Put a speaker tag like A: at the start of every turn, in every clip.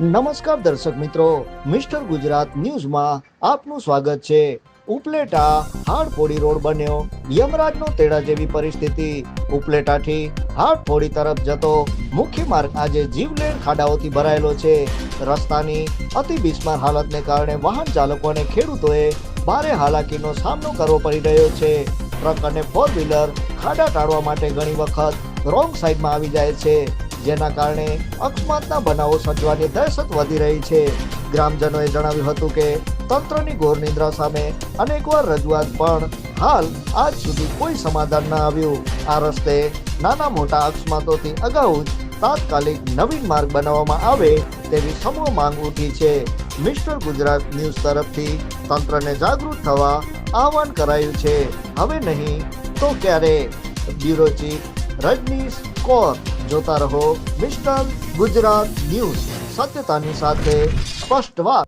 A: નમસ્કાર દર્શક મિત્રો, મિસ્ટર ગુજરાત ન્યૂઝમાં આપનું સ્વાગત છે. ઉપલેટા હાડફોડી રોડ બન્યો. યમરાજનો તેડા જેવી પરિસ્થિતિ. ઉપલેટાથી હાડફોડી તરફ જતો મુખ્ય માર્ગ આજે જીવલેણ ખાડાઓથી ભરાયેલો છે. રસ્તાની અતિ બિસ્માર હાલતને કારણે વાહન ચાલકો અને ખેડૂતોએ ભારે હાલાકીનો સામનો કરવો પડી રહ્યો છે. ટ્રક અને ફોર વ્હીલર ખાડા ટાળવા માટે ઘણી વખત રોંગ સાઈડમાં આવી જાય છે. જેના કારણે અકસ્માતના બનાવો સર્જવાની દહેશત વધી રહી છે. ગ્રામજનોએ જણાવ્યું હતું કે, તંત્રની ઘોર નિદ્રા સામે અનેકવાર રજૂઆત પણ હાલ આજ સુધી કોઈ સમાધાન ન આવ્યું. આ રસ્તે નાના મોટા અકસ્માતોથી અગાઉ જ તાત્કાલિક નવીન માર્ગ બનાવવામાં આવે તેવી સમૂહ માંગ ઉઠી છે. મિસ્ટર ગુજરાત ન્યૂઝ તરફથી તંત્રને જાગૃત થવા આહવાન કરાયું છે. હવે નહીં તો ક્યારે? બ્યુરો ચીફ રજનીશ કૌર જોતા રહો મિસ્ટર ગુજરાત ન્યૂઝ. સત્યતાની સાથે સ્પષ્ટ વાત.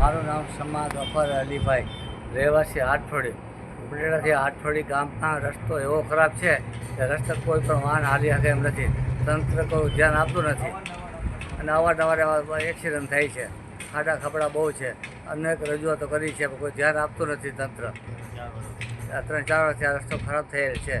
B: મારું નામ સમાદ અફર અલીભાઈ. રહેવાસી આઠફળી ઉપલેટાથી આઠફળી ગામના રસ્તો એવો ખરાબ છે કે રસ્તા કોઈ પણ વાહન હાલી શકે એમ નથી. તંત્ર કોઈ ધ્યાન આપતું નથી. અને અવારનવાર એવા એક્સિડન્ટ થાય છે. ખાડા ખપડા બહુ છે. અનેક રજૂઆતો કરી છે, પણ કોઈ ધ્યાન આપતું નથી તંત્ર. ત્રણ ચાર વર્ષથી આ રસ્તો ખરાબ થયેલ છે.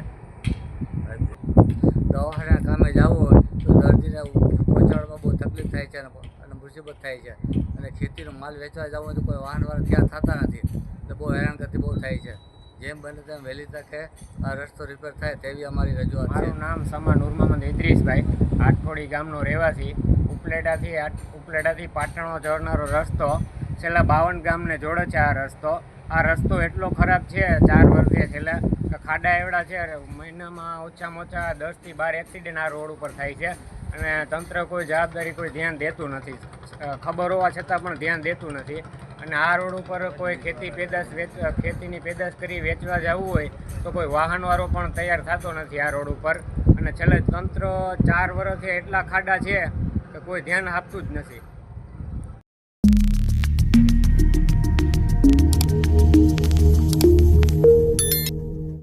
B: દવાખાના કામે જવું હોય તો દર્દીને પહોંચાડવામાં બહુ તકલીફ થાય છે અને મુસીબત થાય છે. અને ખેતીનો માલ વેચવા જવું હોય તો કોઈ વાહન ત્યાં થતા નથી. એટલે બહુ હેરાનગતિ બહુ થાય છે. જેમ બને તેમ વહેલી તકે આ રસ્તો રિપેર થાય તેવી અમારી રજૂઆત
C: મારું નામ સમા નૂર ઇદ્રીશભાઈ. આટકોડી ગામનો રહેવાસી. ઉપલેટાથી આટ ઉપલેટાથી પાટણો જળનારો રસ્તો. છેલ્લા બાવન ગામને જોડે છે આ રસ્તો. આ રસ્તો એટલો ખરાબ છે, ચાર વર્ષે છેલ્લા ખાડા એવડા છે મહિનામાં ઓછામાં ઓછા દસથી બાર એક્સિડન્ટ આ રોડ ઉપર થાય છે. અને તંત્ર કોઈ જવાબદારી, કોઈ ધ્યાન દેતું નથી. ખબર હોવા છતાં પણ ધ્યાન દેતું નથી. અને આ રોડ ઉપર કોઈ ખેતી પેદાશ વેચ, ખેતીની પેદાશ કરી વેચવા જવું હોય તો કોઈ વાહનવાળો પણ તૈયાર થતો નથી આ રોડ ઉપર. અને છેલ્લે તંત્ર ચાર વર્ષે એટલા ખાડા છે કે કોઈ ધ્યાન આપતું જ નથી.